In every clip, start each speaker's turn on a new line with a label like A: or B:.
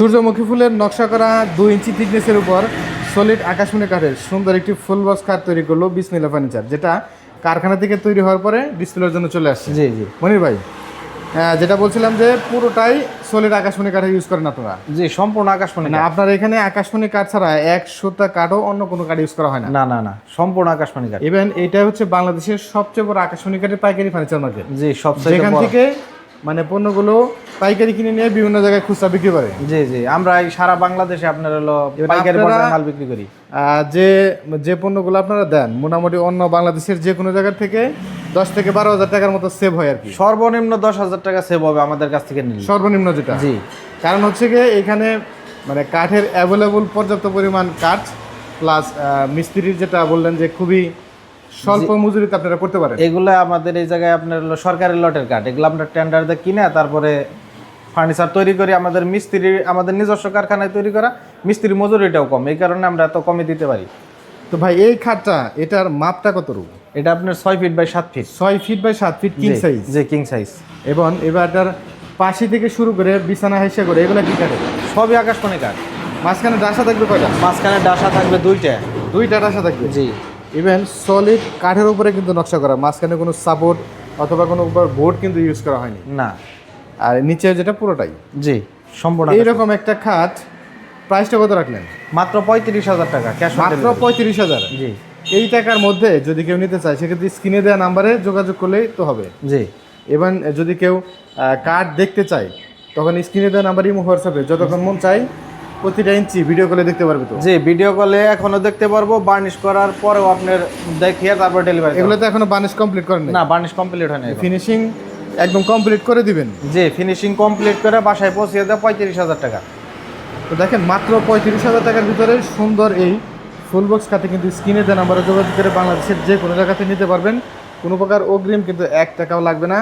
A: সূর্যমুখী ফুলের নকশা করা দুই ইঞ্চি থিকনেসের উপর সলিড আকাশমণি কাঠের সুন্দর একটি ফুল বক্স কাঠ তৈরি করল বিসমিল্লা ফার্নিচার যেটা কারখানা থেকে তৈরি হওয়ার পরে ডিসপ্লের জন্য চলে আসছে।
B: জি জি।
A: মনির ভাই যেটা বলছিলাম যে পুরোটাই সলিড আকাশমণি কাঠের ইউজ করেন আপনারা?
B: জি সম্পূর্ণ আকাশমণি
A: না আপনার এখানে আকাশমণি কাঠ ছাড়া এক সুতা কাঠও অন্য কোনো কাঠ ইউজ করা হয় না?
B: না না না সম্পূর্ণ আকাশমণি কাঠ।
A: ইভেন এটা হচ্ছে বাংলাদেশের সবচেয়ে বড় আকাশমণি কাঠের পাইকারি ফার্নিচার মার্কেট
B: জি সবচেয়ে
A: যেখান
B: বড়।
A: থেকে মানে পণ্যগুলো পাইকারি কিনে নিয়ে বিভিন্ন জায়গায় খুচরা বিক্রি করে।
B: জি জি। আমরা এই সারা বাংলাদেশে আপনার হলো পাইকারি পর্যায়ে মাল বিক্রি করি।
A: যে যে পণ্যগুলো আপনারা দেন মোটামুটি অন্য বাংলাদেশের যে কোনো জায়গা থেকে দশ থেকে বারো হাজার টাকার মতো সেভ হয় আর কি।
B: সর্বনিম্ন দশ হাজার টাকা সেভ হবে আমাদের কাছ থেকে নিলে।
A: সর্বনিম্ন যেটা।
B: জি।
A: কারণ হচ্ছে গিয়ে এখানে মানে কাঠের অ্যাভেলেবল পর্যাপ্ত পরিমাণ কাঠ প্লাস মিস্ত্রির যেটা বললেন যে খুবই স্বল্প মজুরিতে আপনারা করতে পারেন?
B: এগুলো আমাদের এই জায়গায় আপনার সরকারি লটের কাঠ। এগুলো আমরা টেন্ডার দিয়ে কিনে তারপরে ফার্নিচার তৈরি করি। আমাদের মিস্ত্রি আমাদের নিজস্ব কারখানায় তৈরি করা মিস্ত্রি মজুরিটাও কম। এই কারণে আমরা এত কমে দিতে পারি।
A: তো ভাই এই খাটটা এটার মাপটা কত রূপ
B: এটা আপনার ছয় ফিট বাই সাত ফিট
A: ছয় ফিট বাই সাত ফিট কিং সাইজ
B: যে কিং সাইজ
A: এবং এবারটার পাশি থেকে শুরু করে বিছানা হেসে করে এগুলো কি কাঠে
B: সবই আকাশমণি কাঠ।
A: মাঝখানে ডাসা থাকবে কয়টা?
B: মাঝখানে ডাসা থাকবে দুইটা।
A: দুইটা ডাসা থাকবে?
B: জি।
A: ইভেন সলিড কাঠের উপরে কিন্তু নকশা করা মাঝখানে কোনো সাপোর্ট অথবা কোনো উপর বোর্ড কিন্তু ইউজ করা হয়নি।
B: না।
A: আর নিচে যেটা পুরোটাই।
B: জি সম্পূর্ণ
A: এইরকম একটা খাট প্রাইসটা কত রাখলেন?
B: মাত্র পঁয়ত্রিশ হাজার টাকা ক্যাশ
A: মাত্র পঁয়ত্রিশ হাজার।
B: জি।
A: এই টাকার মধ্যে যদি কেউ নিতে চায় সেক্ষেত্রে স্ক্রিনে দেওয়া নাম্বারে যোগাযোগ করলেই তো হবে।
B: জি।
A: এবং যদি কেউ কার্ড দেখতে চায় তখন স্ক্রিনে দেওয়া নাম্বার ইমো হোয়াটসঅ্যাপে যতক্ষণ মন চাই প্রতিটা ইঞ্চি ভিডিও কলে দেখতে পারবে তো?
B: জি ভিডিও কলে এখনও দেখতে পারব বার্নিশ করার পরেও আপনার দেখিয়ে তারপর ডেলিভারি
A: এগুলো তো এখনও বার্নিশ কমপ্লিট করেন
B: না বার্নিশ কমপ্লিট হয়নি।
A: ফিনিশিং একদম কমপ্লিট করে দিবেন?
B: জি ফিনিশিং কমপ্লিট করে বাসায় পৌঁছে দেয় পঁয়ত্রিশ হাজার টাকা।
A: তো দেখেন মাত্র পঁয়ত্রিশ হাজার টাকার ভিতরে সুন্দর এই ফুল বক্স খাতে কিন্তু স্ক্রিনে দেওয়া নাম্বারে যোগাযোগ করে বাংলাদেশের যে কোনো জায়গাতে নিতে পারবেন। কোনো প্রকার অগ্রিম কিন্তু এক টাকাও লাগবে না।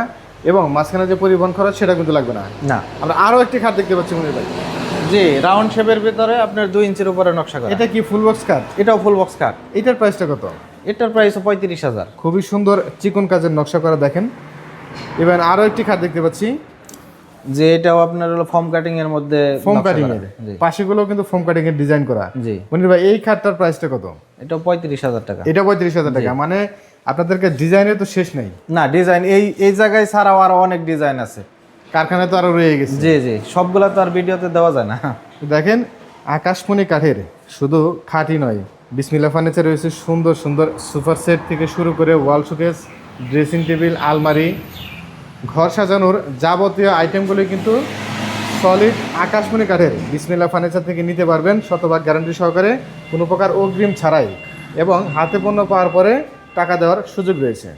A: এবং মাঝখানে যে পরিবহন খরচ সেটা কিন্তু লাগবে না।
B: না।
A: আমরা আরও একটি খাট দেখতে পাচ্ছি মনে ভাই।
B: জি রাউন্ড শেপের ভিতরে আপনার দুই ইঞ্চির উপরে নকশা করা।
A: এটা কি ফুল বক্স খাট
B: এটাও ফুল বক্স কাট
A: এটার প্রাইসটা কত?
B: এটার প্রাইস পঁয়ত্রিশ হাজার।
A: খুবই সুন্দর চিকন কাজের নকশা করা দেখেন। এবার আরও একটি খাট দেখতে পাচ্ছি।
B: যে এটাও আপনার হলো ফর্ম কাটিং এর মধ্যে
A: ফোম কাটিং। এর। পাশেগুলো কিন্তু ফোম কাটিং এর ডিজাইন করা।
B: জি।
A: মনির ভাই এই খাটটার প্রাইসটা কত?
B: এটাও পঁয়ত্রিশ হাজার টাকা।
A: এটা পঁয়ত্রিশ হাজার টাকা। মানে আপনাদেরকে ডিজাইনের তো শেষ নেই।
B: না ডিজাইন এই এই জায়গায় ছাড়াও আরও অনেক ডিজাইন আছে।
A: কারখানায় তো আরও রয়ে গেছে।
B: জি জি। সবগুলা তো আর ভিডিওতে দেওয়া যায় না।
A: দেখেন আকাশমণি কাঠের শুধু খাঁটি নয় বিসমিল্লা ফার্নিচার রয়েছে সুন্দর সুন্দর সুপার সেট থেকে শুরু করে ওয়াল শোকেস ড্রেসিং টেবিল আলমারি ঘর সাজানোর যাবতীয় আইটেমগুলি কিন্তু সলিড আকাশমণি কাঠের বিসমিল্লা ফার্নিচার থেকে নিতে পারবেন শতভাগ গ্যারান্টি সহকারে কোনো প্রকার অগ্রিম ছাড়াই। এবং হাতে পণ্য পাওয়ার পরে টাকা দেওয়ার সুযোগ রয়েছে।